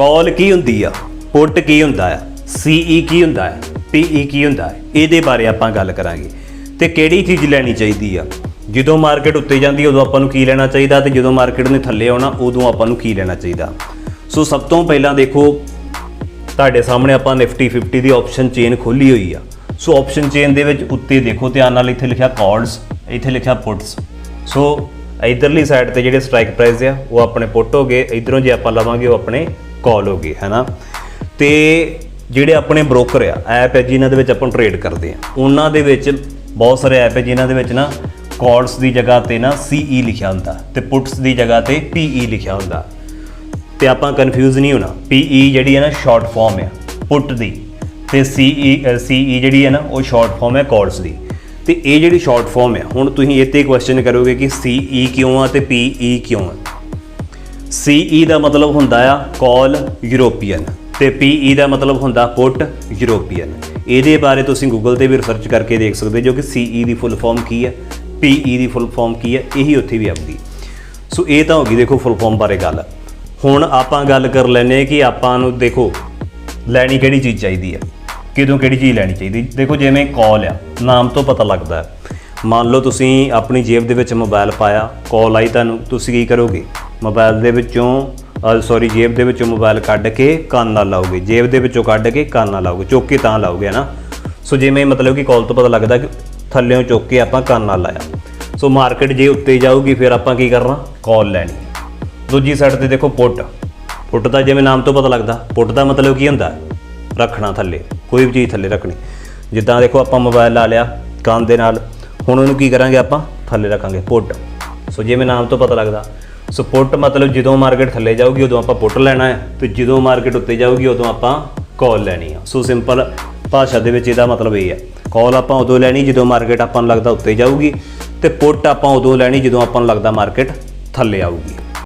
ਕਾਲ ਕੀ ਹੁੰਦੀ ਆ? ਪੁੱਟ ਕੀ ਹੁੰਦਾ ਆ? ਸੀਈ ਕੀ ਹੁੰਦਾ ਹੈ ਪੀਈ ਕੀ ਹੁੰਦਾ ਹੈ ਇਹਦੇ ਬਾਰੇ ਆਪਾਂ ਗੱਲ ਕਰਾਂਗੇ। ਤੇ ਕਿਹੜੀ ਚੀਜ਼ ਲੈਣੀ ਚਾਹੀਦੀ ਆ? ਜਦੋਂ ਮਾਰਕੀਟ ਉੱਤੇ ਜਾਂਦੀ ਉਦੋਂ ਆਪਾਂ ਨੂੰ ਕੀ ਲੈਣਾ ਚਾਹੀਦਾ? ਤੇ ਜਦੋਂ ਮਾਰਕੀਟ ਨੇ ਥੱਲੇ ਆਉਣਾ, ਉਦੋਂ ਆਪਾਂ ਨੂੰ ਕੀ ਲੈਣਾ ਚਾਹੀਦਾ? ਸੋ ਸਭ ਤੋਂ ਪਹਿਲਾਂ ਦੇਖੋ, ਤੁਹਾਡੇ ਸਾਹਮਣੇ ਆਪਾਂ ਨਿਫਟੀ 50 ਦੀ ਆਪਸ਼ਨ ਚੇਨ ਖੋਲੀ ਹੋਈ ਆ। ਸੋ ਆਪਸ਼ਨ ਚੇਨ ਦੇ ਵਿੱਚ ਉੱਤੇ ਦੇਖੋ, ਧਿਆਨ ਨਾਲ ਇੱਥੇ ਲਿਖਿਆ ਕਾਲਸ ਇੱਥੇ ਲਿਖਿਆ ਪੁੱਟਸ ਸੋ ਇਧਰਲੀ ਸਾਈਡ ਤੇ ਜਿਹੜੇ ਸਟ੍ਰਾਈਕ ਪ੍ਰਾਈਸ ਆ, ਉਹ ਆਪਣੇ ਪੁੱਟ ਹੋ ਗਏ। ਇਧਰੋਂ ਜੇ ਆਪਾਂ ਲਵਾਂਗੇ, ਉਹ ਆਪਣੇ ਕਾਲ ਹੋ ਗਏ ਹੈਨਾ? ਤੇ ਜਿਹੜੇ ਆਪਣੇ ਬ੍ਰੋਕਰ ਆ ਐਪ ਹੈ ਜਿਨ੍ਹਾਂ ਦੇ ਵਿੱਚ ਆਪਾਂ ਟ੍ਰੇਡ ਕਰਦੇ ਆ, ਉਹਨਾਂ ਦੇ ਵਿੱਚ ਬਹੁਤ ਸਾਰੇ ਐਪ ਹੈ ਜਿਨ੍ਹਾਂ ਦੇ ਵਿੱਚ ਨਾ ਕਾਲਸ ਦੀ ਜਗ੍ਹਾ ਤੇ ਨਾ ਸੀਈ ਲਿਖਿਆ ਹੁੰਦਾ ਤੇ ਪੁੱਟਸ ਦੀ ਜਗ੍ਹਾ ਤੇ ਪੀਈ ਲਿਖਿਆ ਹੁੰਦਾ। ਤੇ ਆਪਾਂ ਕਨਫਿਊਜ਼ ਨਹੀਂ ਹੋਣਾ ਪੀਈ ਜਿਹੜੀ ਹੈ ਨਾ ਸ਼ਾਰਟ ਫਾਰਮ ਹੈ ਪੁੱਟ ਦੀ, ਤੇ ਸੀਈ ਸੀਈ ਜਿਹੜੀ ਹੈ ਨਾ ਉਹ ਸ਼ਾਰਟ ਫਾਰਮ ਹੈ ਕਾਲਸ ਦੀ। ਤੇ ਇਹ ਜਿਹੜੀ ਸ਼ਾਰਟ ਫਾਰਮ ਹੈ ਹੁਣ ਤੁਸੀਂ ਇਹ ਤੇ ਕੁਐਸਚਨ ਕਰੋਗੇ ਕਿ ਸੀਈ ਕਿਉਂ ਆ ਤੇ ਪੀਈ ਕਿਉਂ ਆ? ਸੀਈ ਦਾ ਮਤਲਬ ਹੁੰਦਾ ਆ ਕਾਲ ਯੂਰੋਪੀਅਨ ਤੇ ਪੀਈ ਦਾ ਮਤਲਬ ਹੁੰਦਾ ਪੁੱਟ ਯੂਰੋਪੀਅਨ ਇਹਦੇ ਬਾਰੇ ਤੁਸੀਂ ਗੂਗਲ ਤੇ ਵੀ ਰਿਸਰਚ ਕਰਕੇ ਦੇਖ ਸਕਦੇ ਜੋ ਕਿ ਸੀਈ ਦੀ ਫੁੱਲ ਫਾਰਮ ਕੀ ਹੈ ਪੀਈ ਦੀ ਫੁੱਲ ਫਾਰਮ ਕੀ ਹੈ, ਇਹੀ ਉੱਥੇ ਵੀ ਆਉਂਦੀ ਸੋ ਇਹ ਤਾਂ ਹੋ ਗਈ ਦੇਖੋ ਫੁੱਲ ਫਾਰਮ ਬਾਰੇ ਗੱਲ। ਹੁਣ ਆਪਾਂ ਗੱਲ ਕਰ ਲੈਨੇ ਕਿ ਆਪਾਂ ਨੂੰ ਦੇਖੋ, ਲੈਣੀ ਕਿਹੜੀ ਚੀਜ਼ ਚਾਹੀਦੀ ਹੈ, ਕਿਦੋਂ ਕਿਹੜੀ ਚੀਜ਼ ਲੈਣੀ ਚਾਹੀਦੀ। ਦੇਖੋ ਜਿਵੇਂ ਕਾਲ ਆ, ਨਾਮ ਤੋਂ ਪਤਾ ਲੱਗਦਾ। ਮੰਨ ਲਓ ਤੁਸੀਂ ਆਪਣੀ ਜੇਬ ਦੇ ਵਿੱਚ ਮੋਬਾਈਲ ਪਾਇਆ ਕਾਲ ਆਈ ਤੁਹਾਨੂੰ, ਤੁਸੀਂ ਕੀ ਕਰੋਗੇ? ਮੋਬਾਈਲ ਦੇ ਵਿੱਚੋਂ ਸੌਰੀ ਜੇਬ ਦੇ ਵਿੱਚੋਂ ਮੋਬਾਈਲ ਕੱਢ ਕੇ ਕੰਨ ਨਾਲ ਲਾਓਗੇ। ਜੇਬ ਦੇ ਵਿੱਚੋਂ ਕੱਢ ਕੇ ਕੰਨ ਨਾਲ ਲਾਓਗੇ, ਚੁੱਕ ਕੇ ਤਾਂ ਲਾਓਗੇ ਨਾ? ਸੋ ਜਿਵੇਂ ਮਤਲਬ ਕਿ ਕਾਲ ਤੋਂ ਪਤਾ ਲੱਗਦਾ ਕਿ ਥੱਲੇੋਂ ਚੁੱਕ ਕੇ ਆਪਾਂ ਕੰਨ ਨਾਲ ਲਾਇਆ। ਸੋ ਮਾਰਕੀਟ ਜੇ ਉੱਤੇ ਜਾਊਗੀ, ਫਿਰ ਆਪਾਂ ਕੀ ਕਰਨਾ? ਕਾਲ ਲੈਣੀ। ਦੂਜੀ ਸਾਈਡ ਤੇ ਦੇਖੋ ਪੁੱਟ। ਪੁੱਟ ਦਾ ਜਿਵੇਂ ਨਾਮ ਤੋਂ ਪਤਾ ਲੱਗਦਾ। ਪੁੱਟ ਦਾ ਮਤਲਬ ਕੀ ਹੁੰਦਾ? ਰੱਖਣਾ ਥੱਲੇ। ਕੋਈ ਵੀ ਚੀਜ਼ ਥੱਲੇ ਰੱਖਣੀ। ਜਿੱਦਾਂ ਦੇਖੋ ਆਪਾਂ ਮੋਬਾਈਲ ਲਾ ਲਿਆ ਕੰਨ ਦੇ ਨਾਲ। ਹੁਣ ਉਹਨੂੰ ਕੀ ਕਰਾਂਗੇ ਆਪਾਂ? ਥੱਲੇ ਰੱਖਾਂਗੇ। ਪੁੱਟ। ਸੋ ਜਿਵੇਂ ਨਾਮ ਤੋਂ ਪਤਾ ਲੱਗਦਾ ਸੋ ਪੁੱਟ ਮਤਲਬ ਜਦੋਂ ਮਾਰਕੀਟ ਥੱਲੇ ਜਾਊਗੀ, ਉਦੋਂ ਆਪਾਂ ਪੁੱਟ ਲੈਣਾ ਹੈ ਤੇ ਜਦੋਂ ਮਾਰਕੀਟ ਉੱਤੇ ਜਾਊਗੀ, ਉਦੋਂ ਆਪਾਂ ਕਾਲ ਲੈਣੀ ਆ। ਸੋ ਸਿੰਪਲ ਭਾਸ਼ਾ ਦੇ ਵਿੱਚ ਇਹਦਾ ਮਤਲਬ ਇਹ ਹੈ। ਕਾਲ ਆਪਾਂ ਉਦੋਂ ਲੈਣੀ ਜਦੋਂ ਮਾਰਕੀਟ ਆਪਾਂ ਨੂੰ ਲੱਗਦਾ ਉੱਤੇ ਜਾਊਗੀ ਤੇ ਪੁੱਟ ਆਪਾਂ ਉਦੋਂ ਲੈਣੀ ਜਦੋਂ ਆਪਾਂ ਨੂੰ ਲੱਗਦਾ ਮਾਰਕੀਟ ਥੱਲੇ ਆਊਗੀ।